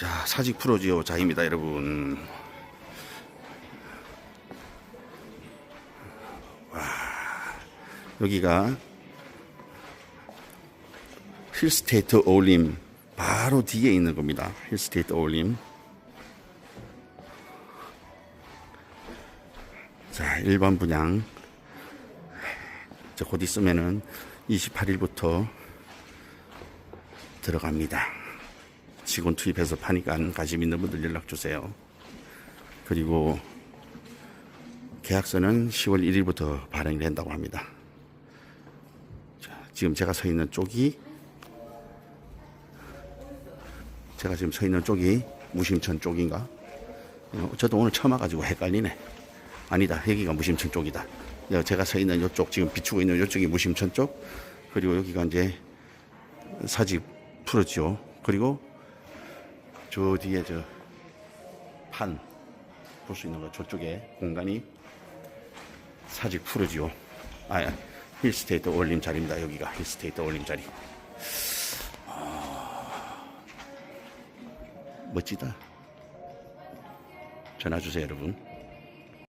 자, 사직 프로지오 자입니다, 여러분. 와, 여기가 힐스테이트 어울림 바로 뒤에 있는 겁니다. 힐스테이트 어울림. 자, 일반 분양. 자, 곧 있으면은 28일부터 들어갑니다. 직원 투입해서 파니까 관심 있는 분들 연락 주세요. 그리고 계약서는 10월 1일부터 발행이 된다고 합니다. 자, 지금 제가 서 있는 쪽이 제가 지금 서 있는 쪽이 무심천 쪽인가? 어, 저도 오늘 처음 와가지고 헷갈리네. 아니다. 여기가 무심천 쪽이다. 여, 제가 서 있는 이쪽 지금 비추고 있는 이쪽이 무심천 쪽. 그리고 여기가 이제 사직 풀었죠. 그리고 저 뒤에 저 판 볼 수 있는 거 저쪽에 공간이 사직 풀어지요. 아, 힐스테이트 올림 자리입니다. 여기가 힐스테이트 올림 자리. 아, 멋지다. 전화 주세요, 여러분.